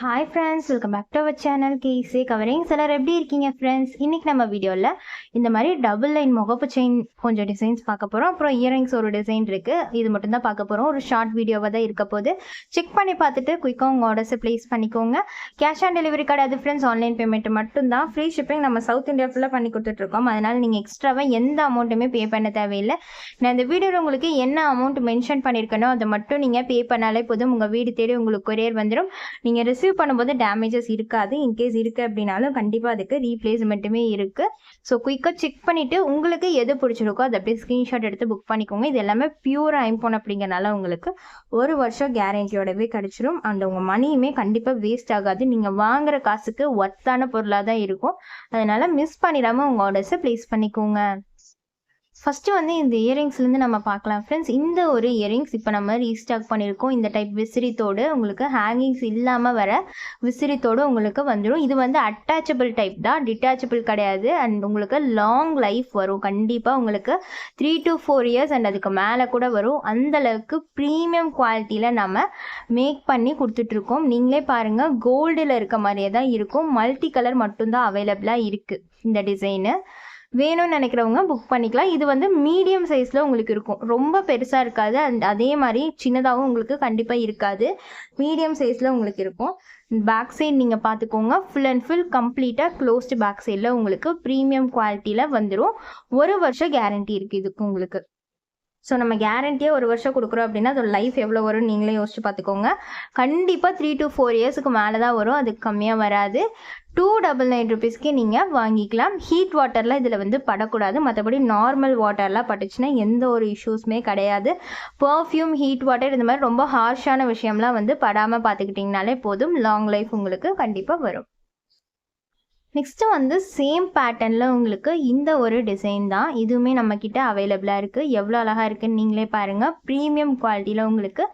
Hi friends welcome back to our channel கேஸே covering சிலர் எப்படி இருக்கீங்க ஃப்ரெண்ட்ஸ் இன்றைக்கி நம்ம வீடியோவில் இந்த மாதிரி டபுள் லைன் முகப்பு செயின் கொஞ்சம் டிசைன்ஸ் பார்க்க போகிறோம் அப்புறம் இயரிங்ஸ் ஒரு டிசைன் இருக்குது இது மட்டும் தான் பார்க்க போகிறோம் ஒரு ஷார்ட் வீடியோவாக தான் இருக்க போது செக் பண்ணி பார்த்துட்டு குயிக்காக உங்கள் ஆர்டர்ஸை ப்ளேஸ் பண்ணிக்கோங்க. கேஷ் ஆன் டெலிவரி கிடையாது ஃப்ரெண்ட்ஸ் ஆன்லைன் பேமெண்ட் மட்டும்தான் ஃப்ரீ ஷிப்பிங் நம்ம சவுத் இந்தியா ஃபுல்லாக பண்ணி கொடுத்துட்ருக்கோம் அதனால் நீங்கள் எக்ஸ்ட்ராவாக எந்த அமௌண்ட்டுமே பே பண்ண தேவையில்லை. நான் இந்த வீடியோவில் உங்களுக்கு என்ன அமௌண்ட் மென்ஷன் பண்ணியிருக்கனோ அதை மட்டும் நீங்கள் பே பண்ணாலே போதும். உங்கள் வீடு தேடி உங்களுக்கு கொரியர் வந்துடும் நீங்கள் ரிசீவ் பண்ணும்போது டேமேஜஸ் இருக்காது. இன்கேஸ் இருக்குது அப்படின்னாலும் கண்டிப்பாக அதுக்கு ரீப்ளேஸ்மெண்ட்டுமே இருக்குது ஸோ குயிக்காக செக் பண்ணிவிட்டு உங்களுக்கு எது பிடிச்சிருக்கோ அதை அப்படியே ஸ்க்ரீன்ஷாட் எடுத்து புக் பண்ணிக்கோங்க. இது எல்லாமே பியூர் ஐம்போன் அப்படிங்கிறனால உங்களுக்கு ஒரு வருஷம் கேரண்டியோடவே கிடச்சிரும். அண்ட் உங்கள் மணியுமே கண்டிப்பாக வேஸ்ட் ஆகாது. நீங்கள் வாங்குற காசுக்கு ஒர்த்தான பொருளாக தான் இருக்கும். அதனால் மிஸ் பண்ணிடாமல் உங்கள் ஆர்டர்ஸை ப்ளேஸ் பண்ணிக்கோங்க. ஃபஸ்ட்டு வந்து இந்த இயரிங்ஸ்லேருந்து நம்ம பார்க்கலாம். ஃப்ரெண்ட்ஸ் இந்த ஒரு இயரிங்ஸ் இப்போ நம்ம ரீஸ்டாக் பண்ணியிருக்கோம். இந்த டைப் விசிறித்தோடு உங்களுக்கு ஹேங்கிங்ஸ் இல்லாமல் வர விசிறித்தோடு உங்களுக்கு வந்துடும் இது வந்து அட்டாச்சபிள் டைப் தான். டிட்டாச்சபிள் கிடையாது. அண்ட் உங்களுக்கு லாங் லைஃப் வரும். கண்டிப்பாக உங்களுக்கு three to four years and அதுக்கு மேலே கூட வரும். அந்தளவுக்கு ப்ரீமியம் குவாலிட்டியில் நம்ம மேக் பண்ணி கொடுத்துட்ருக்கோம். நீங்களே பாருங்கள் கோல்டில் இருக்க மாதிரியே தான் இருக்கும். மல்டி கலர் மட்டும்தான் அவைலபிளாக இருக்குது இந்த டிசைனு வேணும்னு நினைக்கிறவங்க புக் பண்ணிக்கலாம். இது வந்து மீடியம் சைஸில் உங்களுக்கு இருக்கும். ரொம்ப பெருசாக இருக்காது. அண்ட் அதே மாதிரி சின்னதாகவும் உங்களுக்கு கண்டிப்பாக இருக்காது. மீடியம் சைஸில் உங்களுக்கு இருக்கும். பேக் சைடு நீங்கள் பார்த்துக்கோங்க. ஃபுல் அண்ட் ஃபுல் கம்ப்ளீட்டாக க்ளோஸ்டு பேக் சைடில் உங்களுக்கு ப்ரீமியம் குவாலிட்டியில் வந்துடும் ஒரு வருஷம் கேரண்டி இருக்குது இதுக்கு உங்களுக்கு. ஸோ நம்ம கேரண்டியாக ஒரு வருஷம் கொடுக்குறோம் அப்படின்னா அதோட லைஃப் எவ்வளோ வரும் நீங்களே யோசிச்சு பார்த்துக்கோங்க. கண்டிப்பாக த்ரீ டு ஃபோர் இயர்ஸுக்கு மேலே தான் வரும். அதுக்கு கம்மியாக வராது. டூ டபுள் நைன் ருபீஸ்க்கே நீங்கள் வாங்கிக்கலாம். ஹீட் வாட்டர்லாம் இதில் வந்து படக்கூடாது. மற்றபடி நார்மல் வாட்டர்லாம் பட்டுச்சுன்னா எந்த ஒரு இஷ்யூஸுமே கிடையாது. பர்ஃப்யூம் ஹீட் வாட்டர் இந்த மாதிரி ரொம்ப ஹார்ஷான விஷயம்லாம் வந்து படாமல் பார்த்துக்கிட்டிங்கனாலே போதும். லாங் லைஃப் உங்களுக்கு கண்டிப்பாக வரும். நெக்ஸ்ட்டு வந்து சேம் பேட்டர்னில் உங்களுக்கு இந்த ஒரு டிசைன் தான் இதுவுமே நம்மக்கிட்ட அவைலபிளாக இருக்குது எவ்வளோ அழகாக இருக்குன்னு நீங்களே பாருங்கள் ப்ரீமியம் குவாலிட்டியில் உங்களுக்கு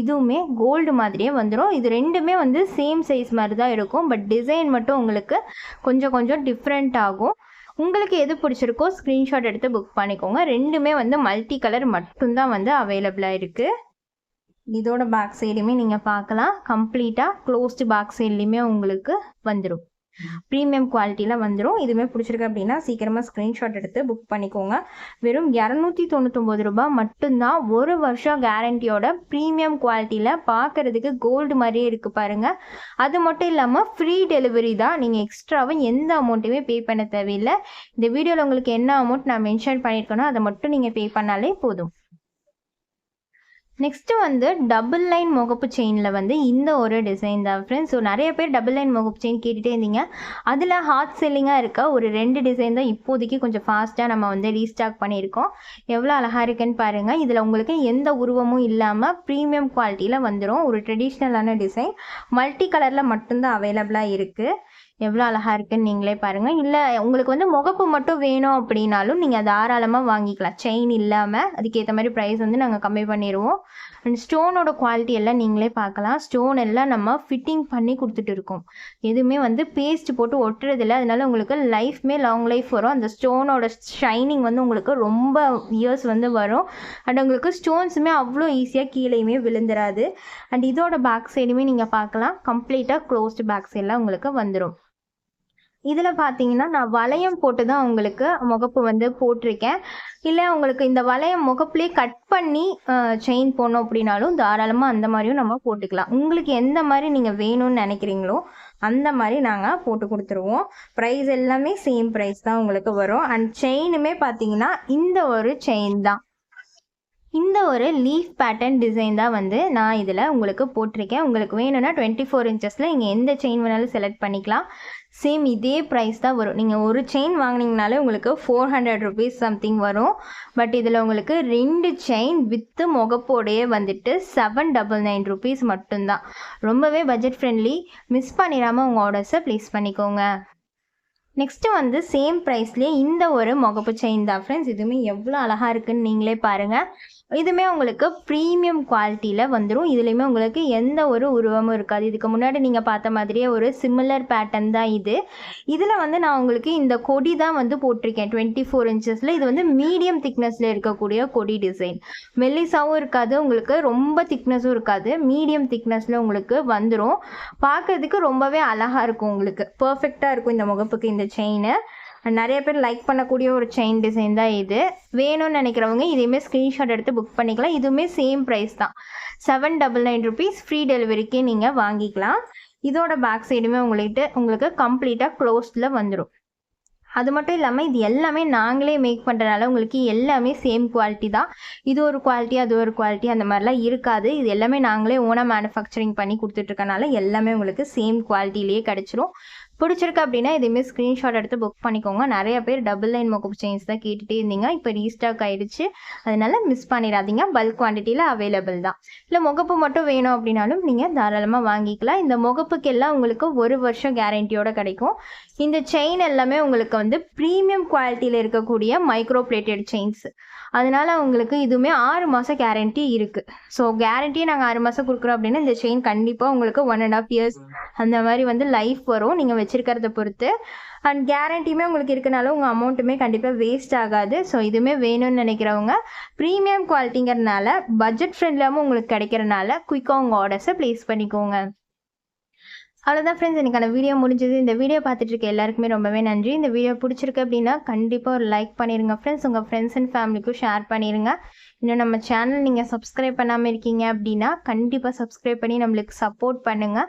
இதுவுமே கோல்டு மாதிரியே வந்துடும் இது ரெண்டுமே வந்து சேம் சைஸ் மாதிரி தான் இருக்கும். பட் டிசைன் மட்டும் உங்களுக்கு கொஞ்சம் கொஞ்சம் டிஃப்ரெண்ட் ஆகும். உங்களுக்கு எது பிடிச்சிருக்கோ ஸ்க்ரீன்ஷாட் எடுத்து புக் பண்ணிக்கோங்க. ரெண்டுமே வந்து மல்டி கலர் மட்டும்தான் வந்து அவைலபிளாக இருக்குது இதோட பேக் சைடுமே நீங்கள் பார்க்கலாம். கம்ப்ளீட்டாக க்ளோஸ்டு பேக் சைட்லேயுமே உங்களுக்கு வந்துடும் ப்ரீமியம் குவாலிட்டியில் வந்துடும் இதுவுமே பிடிச்சிருக்கு அப்படின்னா சீக்கிரமாக ஸ்க்ரீன்ஷாட் எடுத்து புக் பண்ணிக்கோங்க. வெறும் இரநூத்தி தொண்ணூத்தொம்பது ரூபாய் மட்டும்தான் ஒரு வருஷம் கேரண்டியோட ப்ரீமியம் குவாலிட்டியில் பார்க்குறதுக்கு கோல்டு மாதிரியே இருக்குது பாருங்கள் அது மட்டும் இல்லாமல் ஃப்ரீ டெலிவரி தான். நீங்கள் எக்ஸ்ட்ராவும் எந்த அமௌண்ட்டுமே பே பண்ண தேவையில்லை. இந்த வீடியோவில் உங்களுக்கு என்ன அமௌண்ட் நான் மென்ஷன் பண்ணியிருக்கேனோ அதை மட்டும் நீங்கள் பே பண்ணாலே போதும். நெக்ஸ்ட்டு வந்து டபுள் லைன் முகப்பு செயினில் வந்து இந்த ஒரு டிசைன் தான் ஃப்ரெண்ட்ஸ் ஸோ நிறைய பேர் டபுள் லைன் முகப்பு செயின் கேட்டுகிட்டே இருந்தீங்க. அதில் ஹாட் செல்லிங்காக இருக்க ஒரு ரெண்டு டிசைன் தான் இப்போதைக்கு கொஞ்சம் ஃபாஸ்ட்டாக நம்ம வந்து ரீஸ்டாக் பண்ணியிருக்கோம். எவ்வளோ அழகாக இருக்குன்னு பாருங்கள் இதில் உங்களுக்கு எந்த உருவமும் இல்லாமல் ப்ரீமியம் குவாலிட்டியில் வந்துடும் ஒரு ட்ரெடிஷ்னலான டிசைன் மல்டி கலரில் மட்டும்தான் அவைலபிளாக இருக்குது எவ்வளோ அழகாக இருக்குன்னு நீங்களே பாருங்கள் இல்லை உங்களுக்கு வந்து முகப்பு மட்டும் வேணும் அப்படின்னாலும் நீங்கள் தாராளமாக வாங்கிக்கலாம். செயின் இல்லாமல் அதுக்கேற்ற மாதிரி ப்ரைஸ் வந்து நாங்கள் கம்மி பண்ணிடுவோம் அண்ட் ஸ்டோனோட குவாலிட்டி எல்லாம் நீங்களே பார்க்கலாம். ஸ்டோன் எல்லாம் நம்ம ஃபிட்டிங் பண்ணி கொடுத்துட்டு இருக்கோம். எதுவுமே வந்து பேஸ்ட் போட்டு ஒட்டுறதில்லை. அதனால உங்களுக்கு லைஃப்மே லாங் லைஃப் வரும். அந்த ஸ்டோனோட ஷைனிங் வந்து உங்களுக்கு ரொம்ப இயர்ஸ் வந்து வரும். அண்ட் உங்களுக்கு ஸ்டோன்ஸுமே அவ்வளோ ஈஸியாக கீழேயுமே விழுந்துராது. அண்ட் இதோட பேக் சைடுமே நீங்கள் பார்க்கலாம். கம்ப்ளீட்டாக க்ளோஸ்டு பேக் சைடெலாம் உங்களுக்கு வந்துடும் இதில் பார்த்தீங்கன்னா நான் வளையம் போட்டு தான் உங்களுக்கு முகப்பு வந்து போட்டிருக்கேன். இல்லை உங்களுக்கு இந்த வளையம் முகப்புலேயே கட் பண்ணி செயின் போடணும் அப்படின்னாலும் தாராளமாக அந்த மாதிரியும் நம்ம போட்டுக்கலாம். உங்களுக்கு எந்த மாதிரி நீங்கள் வேணும்னு நினைக்கிறீங்களோ அந்த மாதிரி நாங்கள் போட்டு கொடுத்துருவோம். ப்ரைஸ் எல்லாமே சேம் ப்ரைஸ் தான் உங்களுக்கு வரும். அண்ட் செயினுமே பார்த்தீங்கன்னா இந்த ஒரு செயின் தான். இந்த ஒரு லீஃப் பேட்டர்ன் டிசைன் தான் வந்து நான் இதில் உங்களுக்கு போட்டிருக்கேன். உங்களுக்கு வேணும்னா டுவெண்ட்டி ஃபோர் இன்ச்சஸில் நீங்கள் எந்த செயின் வேணாலும் செலக்ட் பண்ணிக்கலாம். சேம் இதே ப்ரைஸ் தான் வரும். நீங்கள் ஒரு செயின் வாங்கினீங்கனாலே உங்களுக்கு ஃபோர் ஹண்ட்ரட் ருபீஸ் சம்திங் வரும். பட் இதில் உங்களுக்கு ரெண்டு செயின் வித்து முகப்போடையே வந்துட்டு செவன் டபுள் நைன் ருபீஸ் மட்டும்தான். ரொம்பவே பட்ஜெட் ஃப்ரெண்ட்லி மிஸ் பண்ணிடாமல் உங்கள் ஆர்டர்ஸை ப்ளேஸ் பண்ணிக்கோங்க. நெக்ஸ்ட்டு வந்து சேம் ப்ரைஸ்லேயே இந்த ஒரு முகப்பு செயின் தான். ஃப்ரெண்ட்ஸ் இதுவுமே எவ்வளோ அழகாக இருக்குன்னு நீங்களே பாருங்கள் இதுவுமே உங்களுக்கு ப்ரீமியம் குவாலிட்டியில் வந்துடும் இதுலேயுமே உங்களுக்கு எந்த ஒரு உருவமும் இருக்காது. இதுக்கு முன்னாடி நீங்கள் பார்த்த மாதிரியே ஒரு சிமிலர் பேட்டர்ன் தான் இது. இதில் வந்து நான் உங்களுக்கு இந்த கொடி தான் வந்து போட்டிருக்கேன். டுவெண்ட்டி ஃபோர் இன்ச்சஸில் இது வந்து மீடியம் திக்னஸில் இருக்கக்கூடிய கொடி டிசைன் மெல்லிசாவும் இருக்காது. உங்களுக்கு ரொம்ப திக்னஸும் இருக்காது. மீடியம் திக்னஸில் உங்களுக்கு வந்துடும் பார்க்கறதுக்கு ரொம்பவே அழகாக இருக்கும் உங்களுக்கு. பர்ஃபெக்டாக இருக்கும் இந்த முகப்புக்கு இந்த செயின் நிறைய பேர் லைக் பண்ணக்கூடிய ஒரு செயின் டிசைன் தான் இது. வேணும்னு நினைக்கிறவங்க இதையுமே ஸ்க்ரீன்ஷாட் எடுத்து புக் பண்ணிக்கலாம். இதுவுமே சேம் ப்ரைஸ் தான். Seven double nine rupees free டெலிவரிக்கே நீங்கள் வாங்கிக்கலாம். இதோட பேக் சைடுமே உங்கள்கிட்ட உங்களுக்கு கம்ப்ளீட்டாக க்ளோஸ்டில் வந்துடும் அது மட்டும் இல்லாமல் இது எல்லாமே நாங்களே மேக் பண்ணுறதுனால உங்களுக்கு எல்லாமே சேம் குவாலிட்டி தான். இது ஒரு குவாலிட்டி அது ஒரு குவாலிட்டி அந்த மாதிரிலாம் இருக்காது. இது எல்லாமே நாங்களே ஓனாக மேனுஃபேக்சரிங் பண்ணி கொடுத்துட்ருக்கனால எல்லாமே உங்களுக்கு சேம் குவாலிட்டிலேயே கிடச்சிரும். பிடிச்சிருக்கு அப்படின்னா இதுவுமே ஸ்க்ரீன்ஷாட் எடுத்து புக் பண்ணிக்கோங்க. நிறைய பேர் டபுள் லைன் மொக்கப் செயின்ஸ் தான் கேட்டுகிட்டே இருந்தீங்க. இப்போ ரீஸ்டாக் ஆயிடுச்சு. அதனால மிஸ் பண்ணிடாதீங்க. பல்க் குவான்டிட்டியில் அவைலபிள் தான். இல்லை முகப்பு மட்டும் வேணும் அப்படின்னாலும் நீங்கள் தாராளமாக வாங்கிக்கலாம். இந்த முகப்புக்கெல்லாம் உங்களுக்கு ஒரு வருஷம் கேரண்டியோட கிடைக்கும். இந்த செயின் எல்லாமே உங்களுக்கு வந்து ப்ரீமியம் குவாலிட்டியில் இருக்கக்கூடிய மைக்ரோ பிளேட்டட் செயின்ஸ் அதனால உங்களுக்கு இதுவுமே ஆறு மாதம் கேரண்டி இருக்குது ஸோ கேரண்டியை நாங்கள் ஆறு மாதம் கொடுக்குறோம் அப்படின்னா இந்த செயின் கண்டிப்பாக உங்களுக்கு ஒன் அண்ட் ஆஃப் இயர்ஸ் அந்த மாதிரி வந்து லைஃப் வரும். நீங்கள் வச்சுருக்கிறத பொறுத்து. அண்ட் கேரண்டியுமே உங்களுக்கு இருக்கனால உங்கள் அமௌண்ட்டுமே கண்டிப்பாக வேஸ்ட் ஆகாது. ஸோ இதுவுமே வேணும்னு நினைக்கிறவங்க ப்ரீமியம் குவாலிட்டிங்கிறனால பட்ஜெட் ஃப்ரெண்ட்லியாகவும் உங்களுக்கு கிடைக்கிறனால குயிக்காக உங்கள் ஆர்டர்ஸை ப்ளேஸ் பண்ணிக்கோங்க. அவ்வளோதான் ஃப்ரெண்ட்ஸ் எனக்கான வீடியோ முடிஞ்சது. இந்த வீடியோ பார்த்துட்டு இருக்க எல்லாருக்குமே ரொம்பவே நன்றி. இந்த வீடியோ பிடிச்சிருக்கு அப்படின்னா கண்டிப்பாக ஒரு லைக் பண்ணிடுங்க ஃப்ரெண்ட்ஸ் உங்கள் ஃப்ரெண்ட்ஸ் அண்ட் ஃபேமிலிக்கும் ஷேர் பண்ணிடுங்க இன்னும் நம்ம சேனல் நீங்கள் சப்ஸ்கிரைப் பண்ணாமல் இருக்கீங்க அப்படின்னா கண்டிப்பாக சப்ஸ்கிரைப் பண்ணி நம்மளுக்கு சப்போர்ட் பண்ணுங்கள்